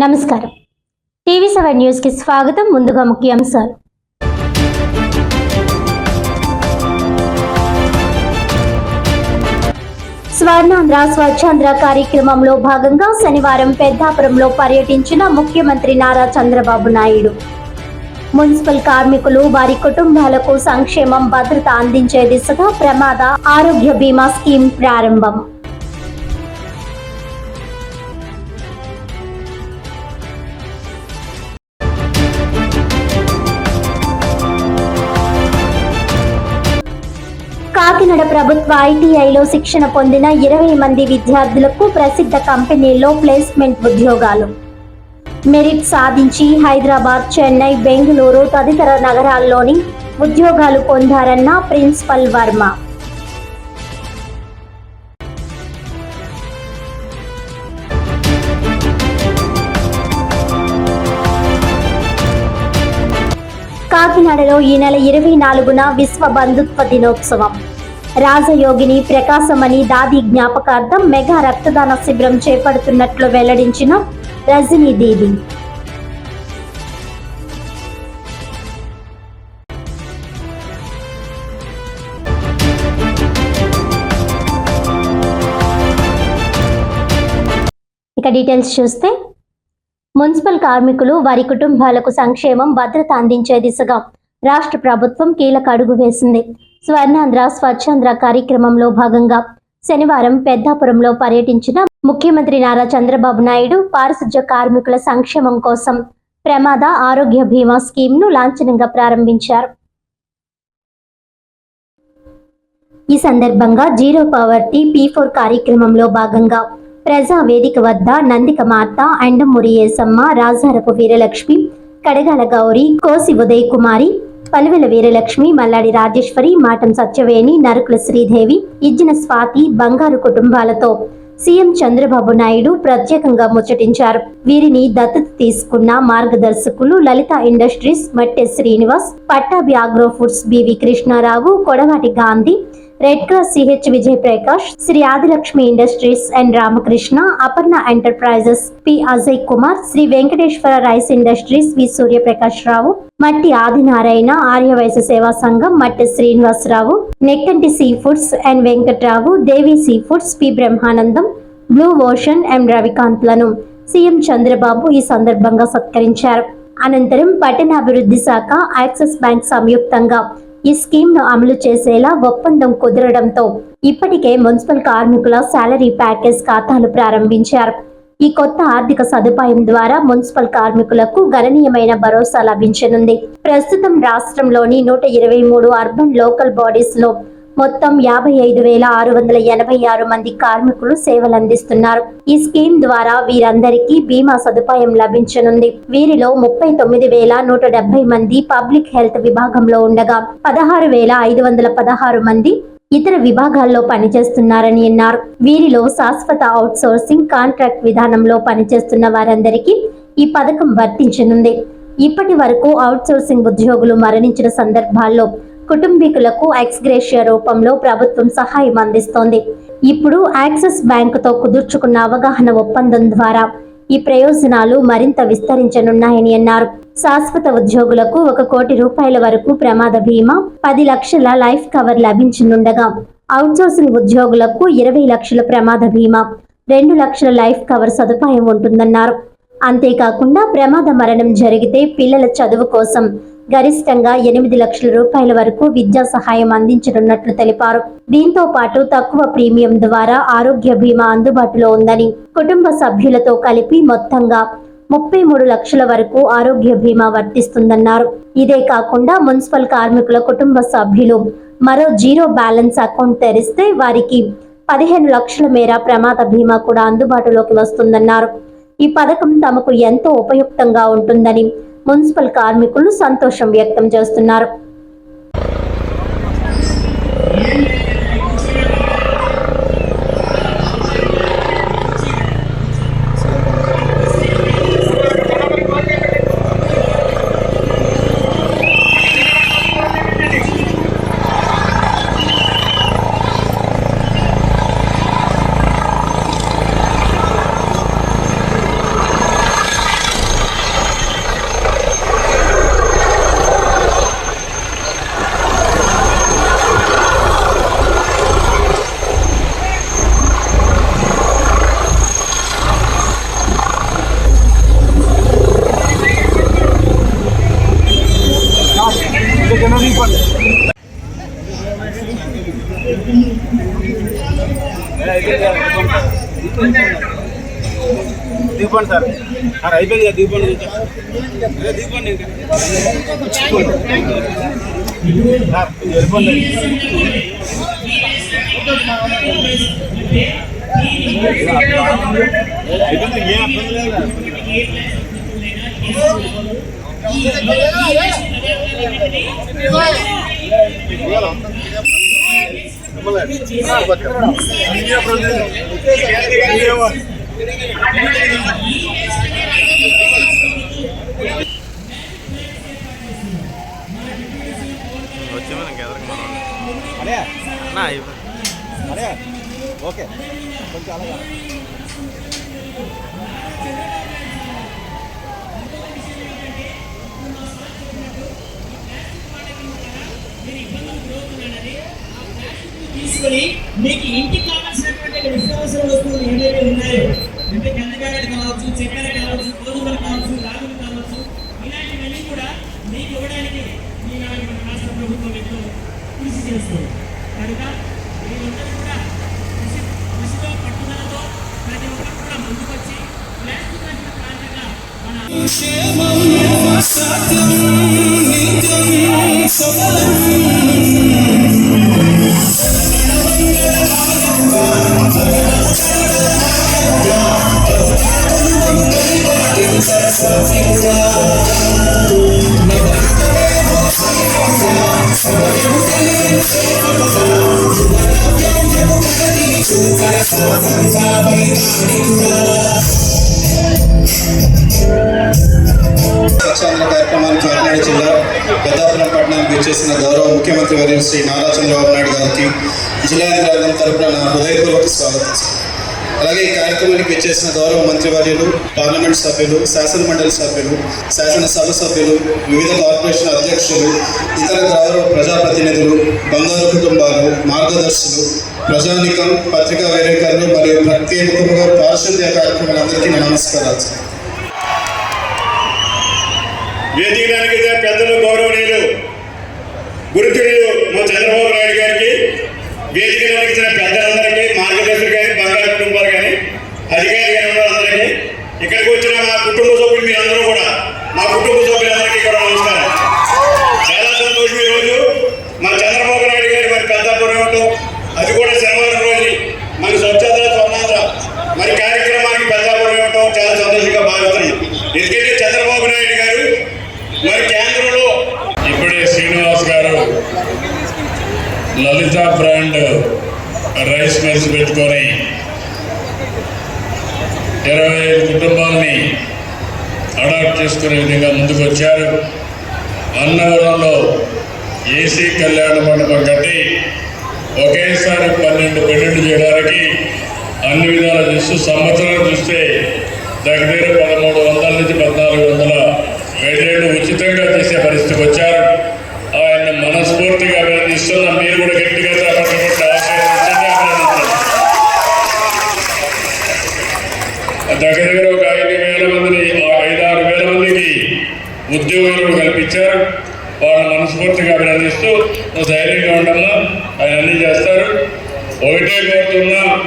నమస్కారం. TV seven న్యూస్కి స్వాగతం ముందుగా ముఖ్యాంశాలు. స్వర్ణాంధ్ర స్వచ్ఛాంధ్ర కార్యక్రమంలో భాగంగా శనివారం పెద్దాపురంలో పర్యటించిన ముఖ్యమంత్రి నారా చంద్రబాబు నాయుడు. మున్సిపల్ కార్మికులు వారి కుటుంబాలకు సంక్షేమం భద్రత అందించే దిశగా ప్రమాద ఆరోగ్య బీమా స్కీమ్ ప్రారంభం. కాకినాడ ప్రభుత్వ ఐటీఐలో శిక్షణ పొందిన ఇరవై మంది విద్యార్థులకు ప్రసిద్ధ కంపెనీల్లో ప్లేస్మెంట్ ఉద్యోగాలు. మెరిట్ సాధించి హైదరాబాద్ చెన్నై బెంగళూరు తదితర నగరాల్లోని ఉద్యోగాలు పొందారన్న ప్రిన్సిపల్ వర్మ. కాకినాడలో ఈ నెల ఇరవై నాలుగున విశ్వ బంధుత్వ దినోత్సవం. రాజయోగిని ప్రకాశమణి దాది జ్ఞాపకార్థం మెగా రక్తదాన శిబిరం చేపడుతున్నట్లు వెల్లడించిన రజనీ దేవి ఇక డీటెయిల్స్ చూస్తే మున్సిపల్ కార్మికులు వారి కుటుంబాలకు సంక్షేమం భద్రత అందించే దిశగా రాష్ట్ర ప్రభుత్వం కీలక అడుగు వేసింది. స్వర్ణాంధ్ర స్వచ్ఛాంధ్ర కార్యక్రమంలో భాగంగా శనివారం పెద్దాపురంలో పర్యటించిన ముఖ్యమంత్రి నారా చంద్రబాబు నాయుడు పారిశుధ్య కార్మికుల సంక్షేమం కోసం ప్రమాద ఆరోగ్య బీమా స్కీమ్ను లాంఛనంగా ప్రారంభించారు. ఈ సందర్భంగా జీరో పవర్టీ పీ ఫోర్ కార్యక్రమంలో భాగంగా ప్రజా వేదిక వద్ద నందిక మాత అండమూరి ఏసమ్మ రాజారపు వీరలక్ష్మి కడగాల గౌరి కోసి ఉదయ్ కుమారి పలువెల వీరలక్ష్మి మల్లాడి రాజేశ్వరి మాటం సత్యవేణి నరుకుల శ్రీదేవి ఇజ్జిన స్వాతి బంగారు కుటుంబాలతో సీఎం చంద్రబాబు నాయుడు ప్రత్యేకంగా ముచ్చటించారు. వీరిని దత్తత తీసుకున్న మార్గదర్శకులు Lalitha industries Matte Srinivas Pattabhi agro foods BV Krishnarao Kodavati Gandhi red cross CH Vijay Prakash Sri Adilakshmi industries and Ramakrishna Aparna enterprises P Ajay Kumar Sri Venkateswara rice industries V Suryaprakash Rao Matti Adinarayana Aryavysya Seva Sangham Matti Srinivasarao Nekkanti sea foods and Venkatrao Devi sea foods P Brahmanandam blue ocean M రవికాంత్లను CM Chandrababu ఈ సందర్భంగా సత్కరించారు. అనంతరం పట్టణాభివృద్ధి శాఖ axis bank సంయుక్తంగా ఈ స్కీమ్ను అమలు చేసేలా ఒప్పందం కుదరడంతో ఇప్పటికే మున్సిపల్ కార్మికుల శాలరీ ప్యాకేజ్ ఖాతాలు ప్రారంభించారు. ఈ కొత్త ఆర్థిక సదుపాయం ద్వారా మున్సిపల్ కార్మికులకు గణనీయమైన భరోసా లభించనుంది. ప్రస్తుతం రాష్ట్రంలోని నూట ఇరవై మూడు అర్బన్ లోకల్ బాడీస్లో మొత్తం యాభై ఐదు వేల ఆరు వందల ఎనభై ఆరు మంది కార్మికులు సేవలు అందిస్తున్నారు ఈ స్కీమ్ ద్వారా వీరందరికీ బీమా సదుపాయం లభించనుంది. వీరిలో ముప్పై తొమ్మిది వేల నూట డెబ్బై మంది పబ్లిక్ హెల్త్ విభాగంలో ఉండగా పదహారు వేల ఐదు వందల పదహారు మంది ఇతర విభాగాల్లో పనిచేస్తున్నారని అన్నారు. వీరిలో శాశ్వత అవుట్ సోర్సింగ్ కాంట్రాక్ట్ విధానంలో పనిచేస్తున్న వారందరికీ ఈ పథకం వర్తించనుంది. ఇప్పటి వరకు అవుట్ సోర్సింగ్ ఉద్యోగులు మరణించిన సందర్భాల్లో కుటుంబీకులకు ఎక్స్గ్రేషియా రూపంలో ప్రభుత్వం సహాయం అందిస్తోంది. ఇప్పుడు యాక్సిస్ బ్యాంకుతో కుదుర్చుకున్న అవగాహన ఒప్పందం ద్వారా ఈ ప్రయోజనాలు మరింత విస్తరించనున్నాయని అన్నారు. శాశ్వత ఉద్యోగులకు ఒక కోటి రూపాయల వరకు ప్రమాద బీమా పది లక్షల లైఫ్ కవర్ లభించనుండగా అవుట్సోర్సింగ్ ఉద్యోగులకు ఇరవై లక్షల ప్రమాద బీమా రెండు లక్షల లైఫ్ కవర్ సదుపాయం ఉంటుందన్నారు. అంతేకాకుండా ప్రమాద మరణం జరిగితే పిల్లల చదువు కోసం గరిష్టంగా ఎనిమిది లక్షల రూపాయల వరకు విద్యా సహాయం అందించనున్నట్లు తెలిపారు. దీంతో పాటు తక్కువ ప్రీమియం ద్వారా ఆరోగ్య బీమా అందుబాటులో ఉందని కుటుంబ సభ్యులతో కలిపి మొత్తంగా ముప్పై మూడు లక్షల వరకు ఆరోగ్య బీమా వర్తిస్తుందన్నారు. ఇదే కాకుండా మున్సిపల్ కార్మికుల కుటుంబ సభ్యులు మరో జీరో బ్యాలెన్స్ అకౌంట్ తెరిస్తే వారికి పదిహేను లక్షల మేర ప్రమాద బీమా కూడా అందుబాటులోకి వస్తుందన్నారు. ఈ పథకం తమకు ఎంతో ఉపయుక్తంగా ఉంటుందని మున్సిపల్ కార్మికులు సంతోషం వ్యక్తం చేస్తున్నారు. దిగుకోండి సార్. సార్ అయిపోయింది కదా దిగుకోండి అదే దిగుకోండి సార్ వెళ్ళిపోండి అయిపోయింది ఏం అర్థం లేదు. కదా. వచ్చే మనకి ఎదరికి మనం అదే అన్న అయిపోయింది అదే ఓకే కొంచెం అలాగా తీసుకుని మీకు ఇంటికి కావాల్సినటువంటి నిత్యావసర వస్తువులు ఏవైతే ఉన్నాయో అంటే కందకాయలు కావచ్చు చక్కెర కావచ్చు గోధుమలు కావచ్చు రాగులు కావచ్చు ఇలాంటివన్నీ కూడా మీకు ఇవ్వడానికి మీ నాయన మన రాష్ట్ర ప్రభుత్వం ఎంతో కృషి చేస్తుంది. కనుక మీరందరూ కూడా కృషి కృషితో పట్టుదలతో ప్రతి ఒక్కరు కూడా ముందుకొచ్చి ప్లాస్టిక్ రహిత ప్రాంతంగా మన సత్యం సఫలం కార్యక్రమానికి కాకినాడ జిల్లా పెద్దాపురం పట్టణానికి వచ్చేసిన గౌరవ ముఖ్యమంత్రి వర్యులు శ్రీ నారా చంద్రబాబు నాయుడు గారికి జిల్లా యంత్రాంగం తరపున నా హృదయపూర్వక స్వాగతం. అలాగే ఈ కార్యక్రమానికి వచ్చేసిన గౌరవ మంత్రివర్యులు పార్లమెంట్ సభ్యులు శాసన మండలి సభ్యులు శాసనసభ సభ్యులు వివిధ కార్పొరేషన్ అధ్యక్షులు ఇతర గౌరవ ప్రజాప్రతినిధులు బంగారు కుటుంబాలు మార్గదర్శులు ప్రజానికం పత్రికా విలేకరులు మరియు ప్రత్యేకంగా పారిశుద్ధ్య కార్యక్రమాలందరికీ నమస్కారాలు. వేదికడానికి పెద్దలు గౌరవనీయులు గురుతులు మా చంద్రబాబు నాయుడు గారికి వేదికడానికి ఇచ్చిన పెద్దలందరికీ మార్గదర్శకులు కానీ బంగారు కుటుంబాలు కానీ అధికారి కానీ అందరికీ ఇక్కడికి వచ్చిన మా కుటుంబ సభ్యులు మీరందరూ కూడా మా కుటుంబ సభ్యులందరికీ కూడా నమస్కారం చాలా సంతోషం ఈరోజు మా చంద్రబాబు నాయుడు గారి మరి పెద్దాపురం ఇవ్వటం అది కూడా శనివారం రోజు మన స్వచ్ఛత స్వర్ణాంధ్ర మరి కార్యక్రమానికి పెద్దాపురం ఇవ్వటం చాలా సంతోషంగా భావిస్తున్నాం ఎందుకంటే చంద్రబాబు నాయుడు గారు మరి కేంద్రంలో ఇప్పుడే శ్రీనివాస్ గారు లలిత బ్రాండ్ రైస్ మిల్స్ పెట్టుకొని ఇరవై ఐదు కుటుంబాలని అడాప్ట్ చేసుకునే విధంగా ముందుకు వచ్చారు అన్నవరంలో ఏసీ కళ్యాణ మండపం కట్టి ఒకేసారి పన్నెండు పెళ్ళిళ్ళు చేయడానికి అన్ని విధాలు చూస్తూ సంవత్సరం చూస్తే దగ్గర పదమూడు వందల నుంచి పద్నాలుగు వందల పెళ్ళిళ్ళు ఉచితంగా చేసే పరిస్థితికి వచ్చారు.